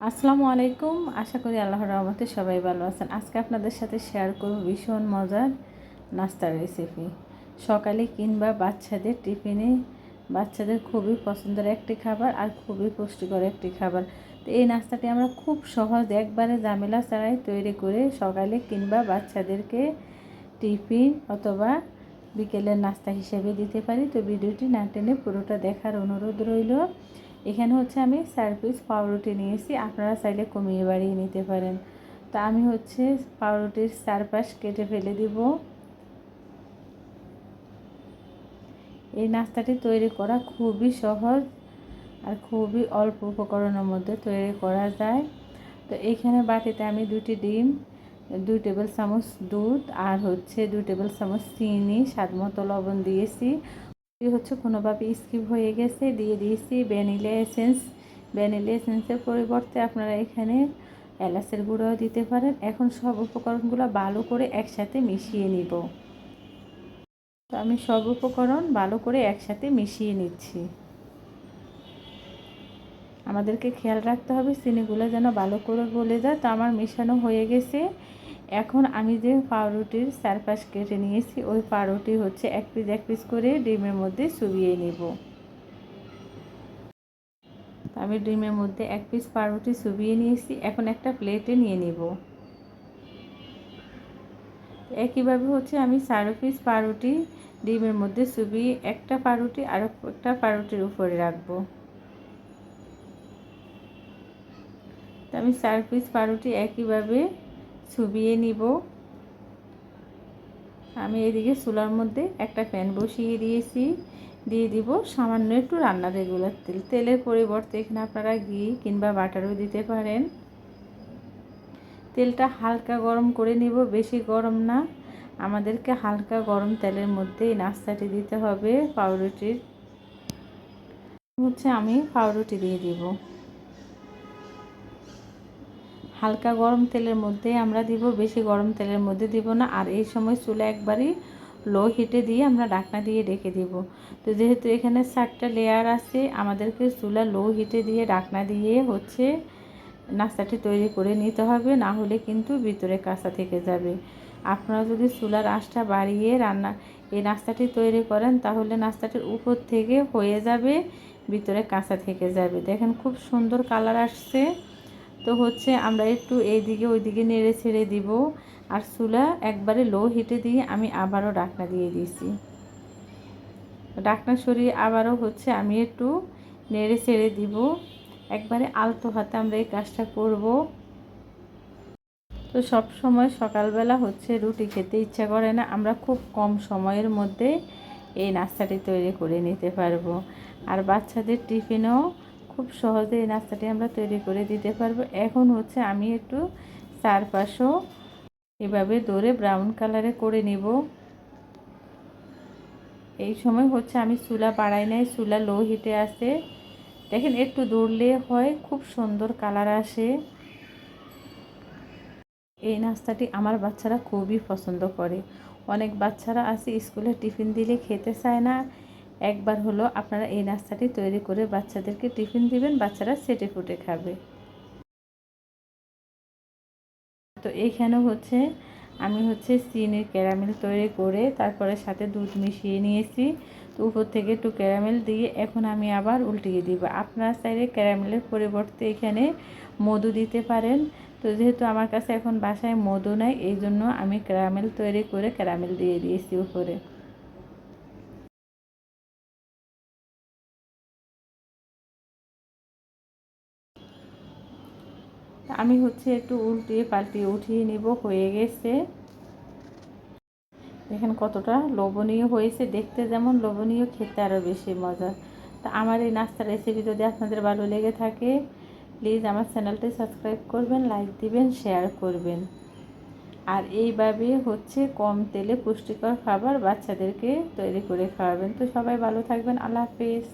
আসসালামু আলাইকুম। আশা করি আল্লাহর রহমতে সবাই ভালো আছেন। আজকে আপনাদের সাথে শেয়ার করব ভীষণ মজার নাস্তার রেসিপি সকালে কিংবা বাচ্চাদের টিফিনে বাচ্চাদের খুবই পছন্দের একটি খাবার আর খুবই পুষ্টিকর একটি খাবার। তো এই নাস্তাটি আমরা খুব সহজ একবারে ঝামেলা ছাড়াই তৈরি করে সকালে কিংবা বাচ্চাদেরকে টিফিন অথবা বিকেলের নাস্তা হিসেবে দিতে পারি। তো ভিডিওটি না টেনে পুরোটা দেখার অনুরোধ রইল। এখানে হচ্ছে আমি চার পিস পাউরুটি নিয়েছি, আপনারা চাইলে কমিয়ে বাড়িয়ে নিতে পারেন। তো আমি হচ্ছে পাউরুটির চারপাশ কেটে ফেলে দিব। এই নাস্তাটি তৈরি করা খুবই সহজ আর খুবই অল্প উপকরণের মধ্যে তৈরি করা যায়। তো এইখানে বাটিতে আমি দুটি ডিম, দুই টেবিল চামচ দুধ আর হচ্ছে দুই টেবিল চামচ চিনি স্বাদ মতো লবণ দিয়েছি। হচ্ছে কোনোভাবে স্কিপ হয়ে গেছে, দিয়ে দিয়েছি ভ্যানিলা এসেন্স ভ্যানিলা এসেন্সের পরিবর্তে আপনারা এখানে এলাচের গুঁড়োও দিতে পারেন। এখন সব উপকরণগুলো ভালো করে একসাথে মিশিয়ে নিব। তো আমি সব উপকরণ ভালো করে একসাথে মিশিয়ে নিচ্ছি। আমাদেরকে খেয়াল রাখতে হবে, চিনিগুলো যেন ভালো করে গলে যায়। তো আমার মেশানো হয়ে গেছে। এখন আমি যে পাউরুটির চারপাশ কেটে নিয়েছি, ওই পাউরুটি হচ্ছে এক পিস এক পিস করে ডিমের মধ্যে চুবিয়ে নেব। আমি ডিমের মধ্যে এক পিস পাউরুটি চুবিয়ে নিয়েছি, এখন একটা প্লেটে নিয়ে নেব। একইভাবে হচ্ছে আমি চার পিস পাউরুটি ডিমের মধ্যে চুবিয়ে একটা পাউরুটি আর একটা পাউরুটির উপরে রাখব। আমি চার পিস পাউরুটি একইভাবে চুবিয়ে নিব। আমি এদিকে চুলার মধ্যে একটা প্যান বসিয়ে দিয়েছি। দিয়ে দিব সামান্য একটু রান্না রেগুলার তেল। তেলের পরিবর্তে এখানে আপনারা ঘি কিংবা বাটারও দিতে পারেন। তেলটা হালকা গরম করে নিব, বেশি গরম না। আমাদেরকে হালকা গরম তেলের মধ্যে এই নাস্তাটি দিতে হবে পাউরুটির। হচ্ছে আমি পাউরুটি দিয়ে দিব। হালকা গরম তেলের মধ্যে আমরা দিব, বেশি গরম তেলের মধ্যে দিব না। আর এই সময় চুলা একবারই লো হিটে দিয়ে আমরা ঢাকনা দিয়ে রেখে দিব। তো যেহেতু এখানে চারটা লেয়ার আছে, আমাদেরকে চুলা লো হিটে দিয়ে ঢাকনা দিয়ে হচ্ছে নাস্তাটি তৈরি করে নিতে হবে, না হলে কিন্তু ভিতরে কাঁচা থেকে যাবে। আপনারা যদি চুলার আঁশটা বাড়িয়ে রান্না, এই নাস্তাটি তৈরি করেন, তাহলে নাস্তাটির উপর থেকে হয়ে যাবে, ভিতরে কাঁচা থেকে যাবে। দেখেন খুব সুন্দর কালার আসছে। তো হচ্ছে আমরা একটু এইদিকে ওইদিকে নেড়ে ছেড়ে দিব। আর চুলা একবারে লো হিটে দিয়ে আমি আবারও ডাকনা দিয়ে দিয়েছি। ডাকনা সরিয়ে আবারও হচ্ছে আমি একটু নেড়ে ছেড়ে দিব। একবারে আলতো হাতে আমরা এই কাজটা করব। তো সব সময় সকালবেলা হচ্ছে রুটি খেতে ইচ্ছা করে না, আমরা খুব কম সময়ের মধ্যে এই নাস্তাটি তৈরি করে নিতে পারব। আর বাচ্চাদের টিফিনেও খুব সহজে এই নাস্তাটি আমরা তৈরি করে দিতে পারব। এখন হচ্ছে আমি একটু চারপাশও এভাবে দৌড়ে ব্রাউন কালারে করে নিব। এই সময় হচ্ছে আমি চুলা বাড়াই নাই, চুলা লো হিটে আসে দেখেন, একটু দৌড়লে হয়, খুব সুন্দর কালার আসে। এই নাস্তাটি আমার বাচ্চারা খুবই পছন্দ করে। অনেক বাচ্চারা আছে, স্কুলে টিফিন দিলে খেতে চায় না। একবার হলো আপনারা এই নাস্তাটি তৈরি করে বাচ্চাদেরকে টিফিন দিবেন, বাচ্চারা সেটে ফুটে খাবে। তো এইখানে হচ্ছে আমি হচ্ছে চিনির ক্যারামেল তৈরি করে তারপরে সাথে দুধ মিশিয়ে নিয়েছি। তো উপর থেকে একটু ক্যারামেল দিয়ে এখন আমি আবার উল্টিয়ে দিব। আপনারা চাইলে ক্যারামেলের পরিবর্তে এখানে মধু দিতে পারেন। তো যেহেতু আমার কাছে এখন বাসায় মধু নাই এই জন্য আমি ক্যারামেল তৈরি করে ক্যারামেল দিয়ে দিয়েছি উপরে। আমি হচ্ছে একটু উল্টিয়ে পাল্টিয়ে উঠিয়ে নিব, হয়ে গেছে। দেখেন কতটা লোভনীয় হয়েছে, দেখতে যেমন লোভনীয়, খেতে আরও বেশি মজা তা আমার এই নাস্তার রেসিপি যদি আপনাদের ভালো লেগে থাকে প্লিজ আমার চ্যানেলটি সাবস্ক্রাইব করবেন লাইক দিবেন শেয়ার করবেন। আর এইভাবে হচ্ছে কম তেলে পুষ্টিকর খাবার বাচ্চাদেরকে তৈরি করে খাওয়াবেন। তো সবাই ভালো থাকবেন, আল্লাহ হাফিজ।